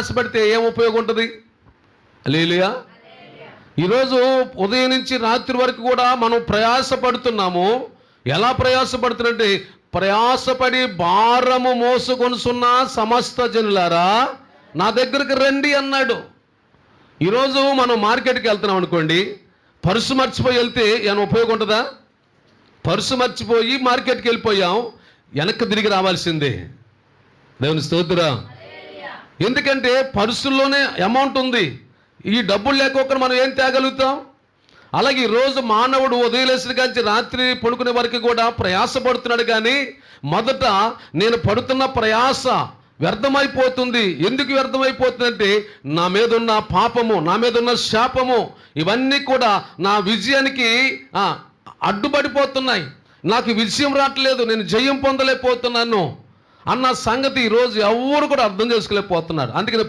ప్రయాసపడితే ఏం ఉపయోగం ఉంటుంది లేలుయా ఈరోజు ఉదయం నుంచి రాత్రి వరకు కూడా మనం ప్రయాసపడుతున్నాము. ఎలా ప్రయాసపడుతున్నట్టే ప్రయాసపడి భారము మోసుకొనుసున్న సమస్త జనులారా నా దగ్గరికి రండి అన్నాడు. ఈరోజు మనం మార్కెట్కి వెళ్తున్నాం అనుకోండి పర్సు మర్చిపోయి వెళ్తే ఏమైనా ఉపయోగం ఉంటుందా? పర్సు మర్చిపోయి మార్కెట్కి వెళ్ళిపోయాం వెనక్కి తిరిగి రావాల్సిందే. దేవుని స్తోత్రం. ఎందుకంటే పర్సుల్లోనే అమౌంట్ ఉంది. ఈ డబ్బులు లేకోకుండా మనం ఏం తేగలుగుతాం? అలాగే ఈరోజు మానవుడు ఉదయలేసిన కాంచి రాత్రి పడుకునే వరకు కూడా ప్రయాసపడుతున్నాడు కానీ మొదట నేను పడుతున్న ప్రయాస వ్యర్థమైపోతుంది. ఎందుకు వ్యర్థమైపోతుందంటే నా మీద ఉన్న పాపము నా మీద ఉన్న శాపము ఇవన్నీ కూడా నా విజయానికి అడ్డుపడిపోతున్నాయి. నాకు విజయం రావట్లేదు నేను జయం పొందలేకపోతున్నాను. అన్న సంగతి ఈరోజు ఎవరు కూడా అర్థం చేసుకోలేకపోతున్నారు. అందుకని